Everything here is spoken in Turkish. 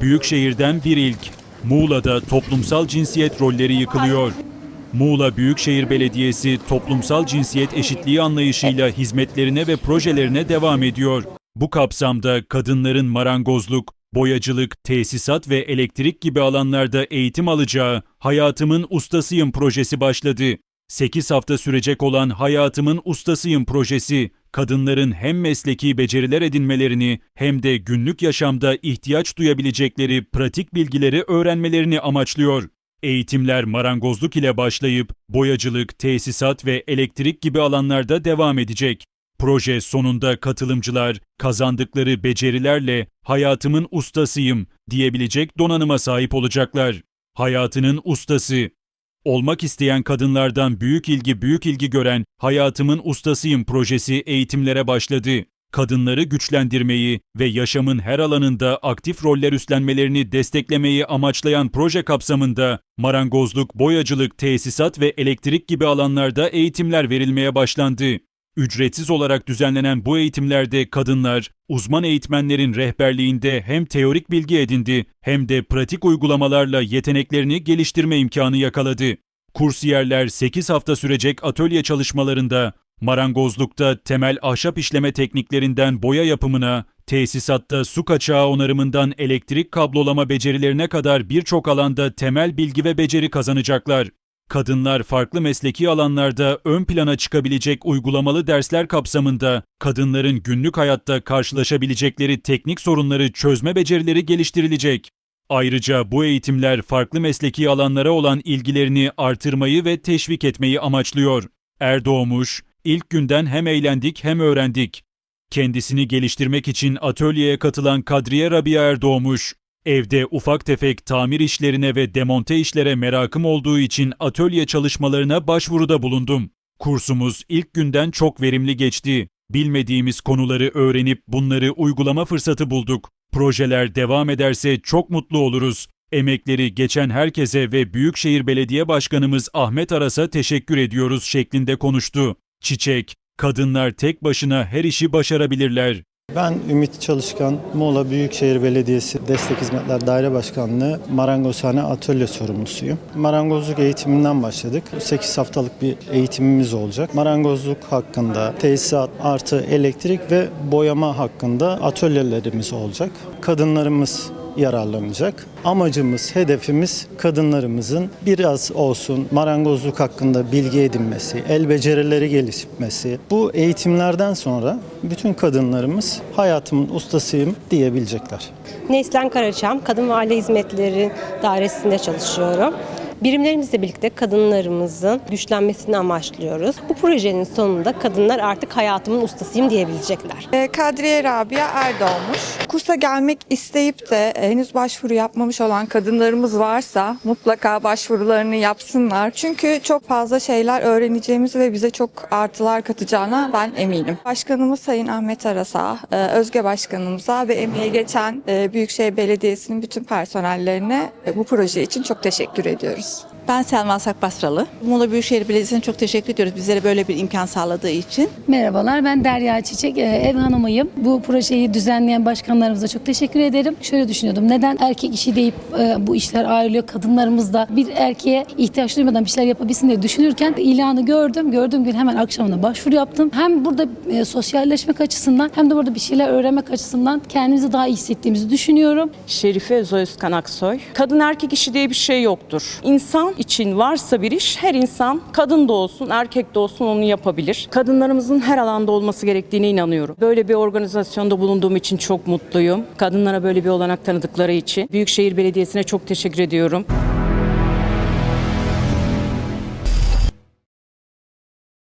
Büyükşehir'den bir ilk. Muğla'da toplumsal cinsiyet rolleri yıkılıyor. Muğla Büyükşehir Belediyesi toplumsal cinsiyet eşitliği anlayışıyla hizmetlerine ve projelerine devam ediyor. Bu kapsamda kadınların marangozluk, boyacılık, tesisat ve elektrik gibi alanlarda eğitim alacağı Hayatımın Ustasıyım projesi başladı. 8 hafta sürecek olan Hayatımın Ustasıyım projesi, kadınların hem mesleki beceriler edinmelerini hem de günlük yaşamda ihtiyaç duyabilecekleri pratik bilgileri öğrenmelerini amaçlıyor. Eğitimler marangozluk ile başlayıp boyacılık, tesisat ve elektrik gibi alanlarda devam edecek. Proje sonunda katılımcılar kazandıkları becerilerle hayatımın ustasıyım diyebilecek donanıma sahip olacaklar. Hayatının ustası. Olmak isteyen kadınlardan büyük ilgi büyük ilgi gören Hayatımın Ustasıyım projesi eğitimlere başladı. Kadınları güçlendirmeyi ve yaşamın her alanında aktif roller üstlenmelerini desteklemeyi amaçlayan proje kapsamında marangozluk, boyacılık, tesisat ve elektrik gibi alanlarda eğitimler verilmeye başlandı. Ücretsiz olarak düzenlenen bu eğitimlerde kadınlar, uzman eğitmenlerin rehberliğinde hem teorik bilgi edindi hem de pratik uygulamalarla yeteneklerini geliştirme imkanı yakaladı. Kursiyerler 8 hafta sürecek atölye çalışmalarında marangozlukta temel ahşap işleme tekniklerinden boya yapımına, tesisatta su kaçağı onarımından elektrik kablolama becerilerine kadar birçok alanda temel bilgi ve beceri kazanacaklar. Kadınlar farklı mesleki alanlarda ön plana çıkabilecek uygulamalı dersler kapsamında kadınların günlük hayatta karşılaşabilecekleri teknik sorunları çözme becerileri geliştirilecek. Ayrıca bu eğitimler farklı mesleki alanlara olan ilgilerini artırmayı ve teşvik etmeyi amaçlıyor. Erdoğmuş, ilk günden hem eğlendik hem öğrendik. Kendisini geliştirmek için atölyeye katılan Kadriye Rabia Erdoğmuş, Evde ufak tefek tamir işlerine ve demonte işlere merakım olduğu için atölye çalışmalarına başvuruda bulundum. Kursumuz ilk günden çok verimli geçti. Bilmediğimiz konuları öğrenip bunları uygulama fırsatı bulduk. Projeler devam ederse çok mutlu oluruz. Emekleri geçen herkese ve Büyükşehir Belediye Başkanımız Ahmet Aras'a teşekkür ediyoruz şeklinde konuştu. Çiçek, kadınlar tek başına her işi başarabilirler. Ben Ümit Çalışkan, Muğla Büyükşehir Belediyesi Destek Hizmetler Daire Başkanlığı Marangozhane Atölye sorumlusuyum. Marangozluk eğitiminden başladık. 8 haftalık bir eğitimimiz olacak. Marangozluk hakkında tesisat artı elektrik ve boyama hakkında atölyelerimiz olacak. Kadınlarımız yararlanacak. Amacımız, hedefimiz kadınlarımızın biraz olsun marangozluk hakkında bilgi edinmesi, el becerileri gelişmesi. Bu eğitimlerden sonra bütün kadınlarımız hayatımın ustasıyım diyebilecekler. Neslen Karaçam, Kadın ve Aile Hizmetleri Dairesi'nde çalışıyorum. Birimlerimizle birlikte kadınlarımızın güçlenmesini amaçlıyoruz. Bu projenin sonunda kadınlar artık hayatımın ustasıyım diyebilecekler. Ee, Kadriye Rabia Erdoğmuş. Kursa gelmek isteyip de e, henüz başvuru yapmamış olan kadınlarımız varsa mutlaka başvurularını yapsınlar. Çünkü çok fazla şeyler öğreneceğimiz ve bize çok artılar katacağına ben eminim. Başkanımız Sayın Ahmet Aras'a, e, Özge Başkanımıza ve emeği geçen e, Büyükşehir Belediyesi'nin bütün personellerine bu proje için çok teşekkür ediyoruz. Ben Selma Sakbasralı. Muğla Büyükşehir Belediyesi'ne çok teşekkür ediyoruz bizlere böyle bir imkan sağladığı için. Merhabalar ben Derya Çiçek Ee, ev hanımıyım. Bu projeyi düzenleyen başkanlarımıza çok teşekkür ederim. Şöyle düşünüyordum neden erkek işi deyip e, bu işler ayrılıyor kadınlarımız da bir erkeğe ihtiyaç duymadan bir şeyler yapabilsin diye düşünürken ilanı gördüm. Gördüğüm gün hemen akşamına başvuru yaptım. Hem burada e, sosyalleşmek açısından hem de burada bir şeyler öğrenmek açısından kendimizi daha iyi hissettiğimizi düşünüyorum. Şerife Özkan Aksoy. Kadın erkek işi diye bir şey yoktur. İnsan için varsa bir iş her insan kadın da olsun erkek de olsun onu yapabilir. Kadınlarımızın her alanda olması gerektiğine inanıyorum. Böyle bir organizasyonda bulunduğum için çok mutluyum. Kadınlara böyle bir olanak tanıdıkları için. Büyükşehir Belediyesi'ne çok teşekkür ediyorum.